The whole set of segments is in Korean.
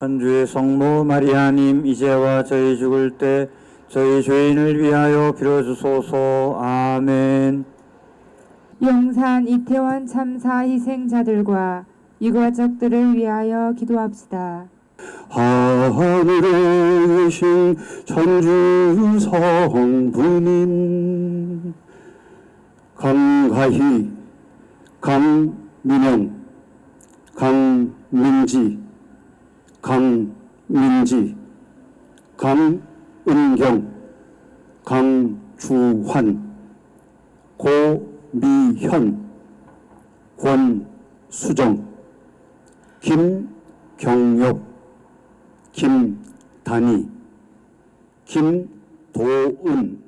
한주의 성모 마리아님 이제와 저희 죽을 때 저희 죄인을 위하여 빌어주소서 아멘 용산 이태원 참사 희생자들과 유가족들을 위하여 기도합시다. 하늘에 계신 천주 성부님 강가희 강민영 강민지 강민지 강은경 강주환 고미현 권수정 김경엽 김단희 김도은.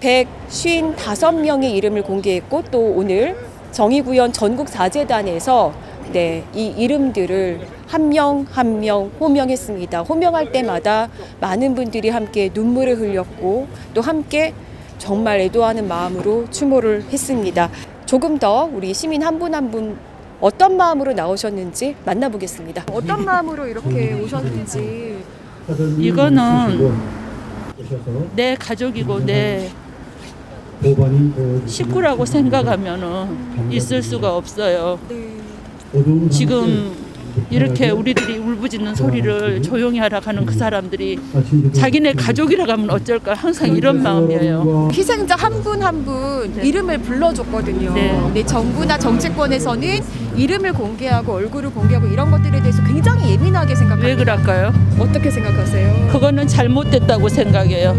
155명의 이름을 공개했고 또 오늘 정의구현 전국사재단에서 네, 이 이름들을 한 명 한 명 호명했습니다. 호명할 때마다 많은 분들이 함께 눈물을 흘렸고 또 함께 정말 애도하는 마음으로 추모를 했습니다. 조금 더 우리 시민 한 분 한 분 어떤 마음으로 나오셨는지 만나보겠습니다. 어떤 마음으로 이렇게 오셨는지 이거는 내 가족이고 내 식구라고 생각하면은 있을 수가 없어요. 지금 이렇게 우리들이 울부짖는 소리를 조용히 하라 하는 그 사람들이 자기네 가족이라고 하면 어쩔까 항상 이런 마음이에요. 희생자 한 분 한 분 이름을 불러줬거든요. 네. 근데 정부나 정치권에서는 이름을 공개하고 얼굴을 공개하고 이런 것들에 대해서 굉장히 예민하게 생각합니다. 왜 그럴까요? 어떻게 생각하세요? 그거는 잘못됐다고 생각해요.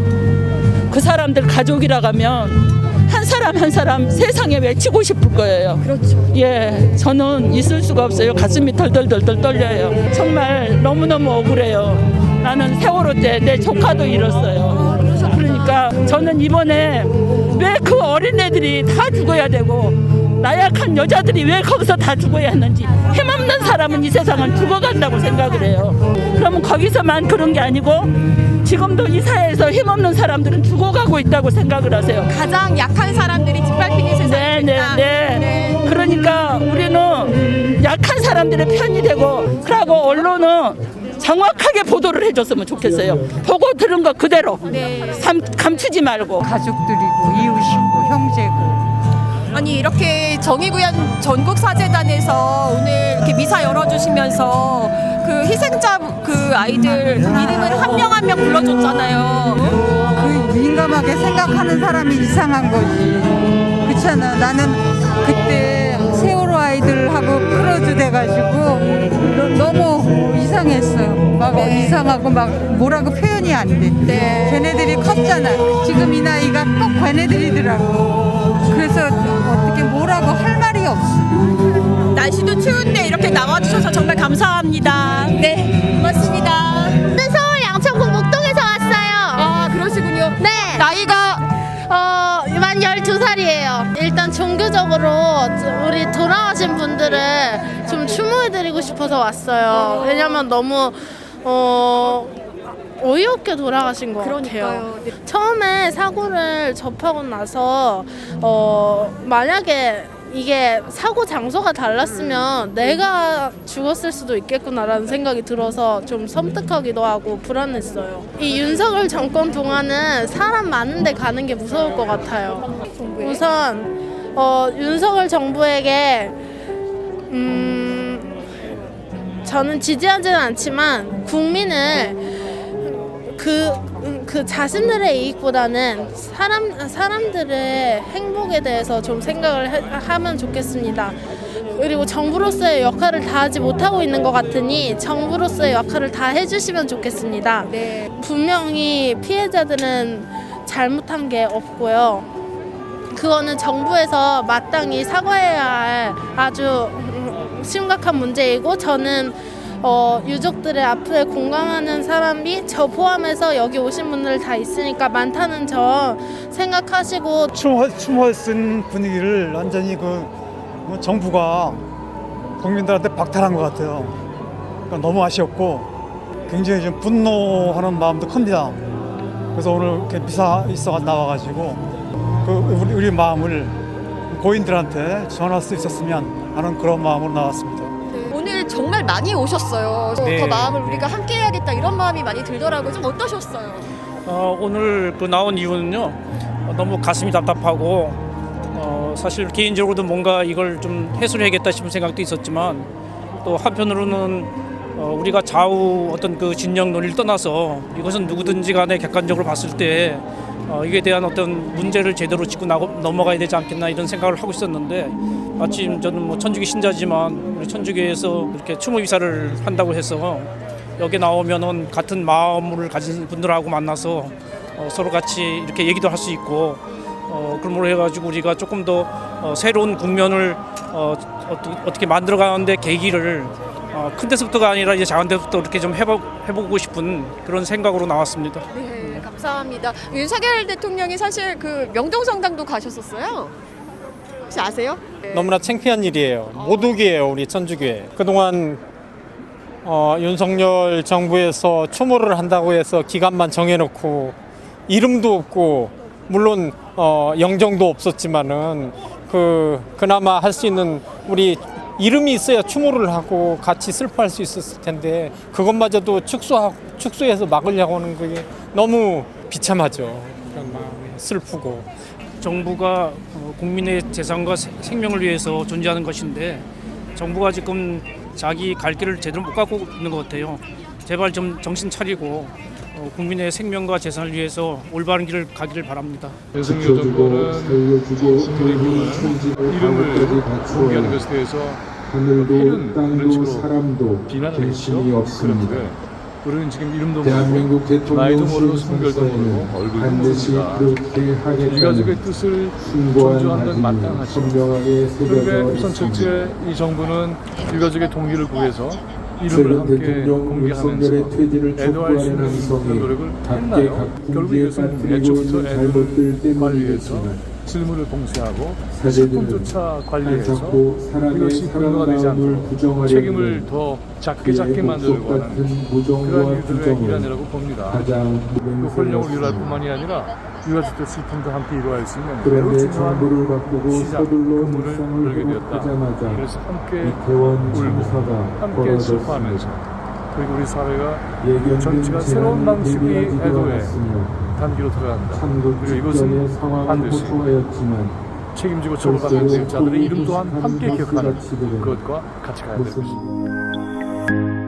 그 사람들 가족이라고 하면 한 사람 한 사람 세상에 외치고 싶을 거예요. 그렇죠. 예, 저는 있을 수가 없어요. 가슴이 덜덜덜덜 떨려요. 정말 너무너무 억울해요. 나는 세월호 때 내 조카도 잃었어요. 그러니까 저는 이번에 왜 그 어린애들이 다 죽어야 되고 나약한 여자들이 왜 거기서 다 죽어야 하는지 힘없는 사람은 이 세상은 죽어간다고 생각을 해요. 그러면 거기서만 그런 게 아니고 지금도 이 사회에서 힘없는 사람들은 죽어가고 있다고 생각을 하세요. 가장 약한 사람들이 짓밟히는 세상이 네, 네, 됐다. 네. 그러니까 우리는 약한 사람들의 편이 되고 그러고 언론은 정확하게 보도를 해줬으면 좋겠어요. 보고 들은 거 그대로 네. 삼- 감추지 말고. 가족들이고 이웃이고 형제고 아니 이렇게 정의구현 전국사재단에서 오늘 이렇게 미사 열어주시면서 그 희생자 그 아이들 이름을 한 명 한 명 불러줬잖아요. 그 민감하게 생각하는 사람이 이상한 거지. 그렇잖아. 나는 그때 세월호 아이들하고 크로즈 돼가지고 너- 너무 이상했어요 막 이상하고 막 뭐라고 표현이 안 돼. 네. 걔네들이 컸잖아. 지금 이 나이가 꼭 걔네들이더라고 네, 고맙습니다. 네, 서울 양천구 목동에서 왔어요. 아, 그러시군요. 네. 나이가 어, 만 12살이에요. 일단 종교적으로 우리 돌아가신 분들을 좀 추모해드리고 싶어서 왔어요. 왜냐면 너무, 어, 어이없게 돌아가신 것 같아요. 그러니까요. 네. 처음에 사고를 접하고 나서, 어, 만약에 이게 사고 장소가 달랐으면 내가 죽었을 수도 있겠구나라는 생각이 들어서 좀 섬뜩하기도 하고 불안했어요. 이 윤석열 정권 동안은 사람 많은데 가는 게 무서울 것 같아요. 우선 어, 윤석열 정부에게 음, 저는 지지하지는 않지만 국민을 그, 음, 그 자신들의 이익보다는 사람, 사람들의 행복에 대해서 좀 생각을 해- 하면 좋겠습니다. 그리고 정부로서의 역할을 다하지 못하고 있는 것 같으니 정부로서의 역할을 다 해주시면 좋겠습니다. 네. 분명히 피해자들은 잘못한 게 없고요. 그거는 정부에서 마땅히 사과해야 할 아주 음, 심각한 문제이고 저는 어, 유족들의 아픔에 공감하는 사람이 저 포함해서 여기 오신 분들 다 있으니까 많다는 점 생각하시고 추모, 추모 쓴 분위기를 완전히 그뭐 정부가 국민들한테 박탈한 것 같아요. 그러니까 너무 아쉬웠고 굉장히 좀 분노하는 마음도 큽니다. 그래서 오늘 이렇게 미사 있어 나와가지고 그 우리, 우리 마음을 고인들한테 전할 수 있었으면 하는 그런 마음으로 나왔습니다. 정말 많이 오셨어요. 더- 네. 더 마음을 우리가 함께 해야겠다 이런 마음이 많이 들더라고요. 좀 어떠셨어요? 어, 오늘 그 나온 이유는요 어, 너무 가슴이 답답하고 어, 사실 개인적으로도 뭔가 이걸 좀 해소를 해야겠다 싶은 생각도 있었지만 또 한편으로는 어, 우리가 좌우 어떤 그 진영 논리를 떠나서 이것은 누구든지 간에 객관적으로 봤을 때 어, 이에 대한 어떤 문제를 제대로 짚고 나고, 넘어가야 되지 않겠나 이런 생각을 하고 있었는데 마침 저는 뭐 천주교 신자지만 우리 천주교에서 이렇게 추모 이사를 한다고 해서 여기 나오면은 같은 마음을 가진 분들하고 만나서 어, 서로 같이 이렇게 얘기도 할 수 있고 어, 그러므로 해가지고 우리가 조금 더 어, 새로운 국면을 어, 어떻게, 만들어가는데 계기를 어, 큰 데서부터가 아니라 이제 작은 데부터 이렇게 좀 해보, 해보고 싶은 그런 생각으로 나왔습니다. 네, 감사합니다. 윤석열 대통령이 사실 그 명동성당도 가셨었어요. 혹시 아세요? 네. 너무나 창피한 일이에요. 모독이에요, 우리 천주교회. 그동안 어, 윤석열 정부에서 추모를 한다고 해서 기간만 정해놓고 이름도 없고 물론 어, 영정도 없었지만은 그 그나마 할 수 있는 우리 이름이 있어야 추모를 하고 같이 슬퍼할 수 있었을 텐데 그것마저도 축소하고 축소해서 막으려고 하는 게 너무 비참하죠. 슬프고. 정부가 어, 국민의 재산과 세- 생명을 위해서 존재하는 것인데 정부가 지금 자기 갈 길을 제대로 못 가고 있는 것 같아요. 제발 좀 정신 차리고 어, 국민의 생명과 재산을 위해서 올바른 길을 가기를 바랍니다. 윤석열 정권은 국민의 이름을 공개하는 것에 대해서 하늘도 땅도 사람도 했죠. 없습니다. 우리는 지금 이름도 대한민국 모르고 나이도 모르고 성별도 모르고 얼굴도 모릅니다. 일가족의 하겠다는 뜻을 존중하는 건 마땅하죠. 그런데 우선. 첫째 이 정부는 일가족의 동의를 구해서 이름을 함께 공개하면서 애도할 수 있는 노력을 했나요? 각 결국 이것은 애초부터 애도를 관리해서 질문을 봉쇄하고 식품조차 관리해서 이것이 불가가 되지 부정하려는 책임을 더 작게 작게 만들고 하는 그런 일들의 일환이라고 봅니다. 그 유랄 맹세했습니다. 뿐만이 아니라 유가족들 슬픔도 함께 이루어할 수 있는 매우 중요한 시작, 서둘러 그물을 열게 되었다. 그래서 함께 울고 함께 슬퍼하면서. 그리고 우리 사회가 정치가 새로운 방식의 애도에 단계로 들어간다. 그리고 이것은 반드시 책임지고 처벌받는 벌써 자들의 이름 또한 함께 기억하는 그것과 같이 가야 될 것입니다.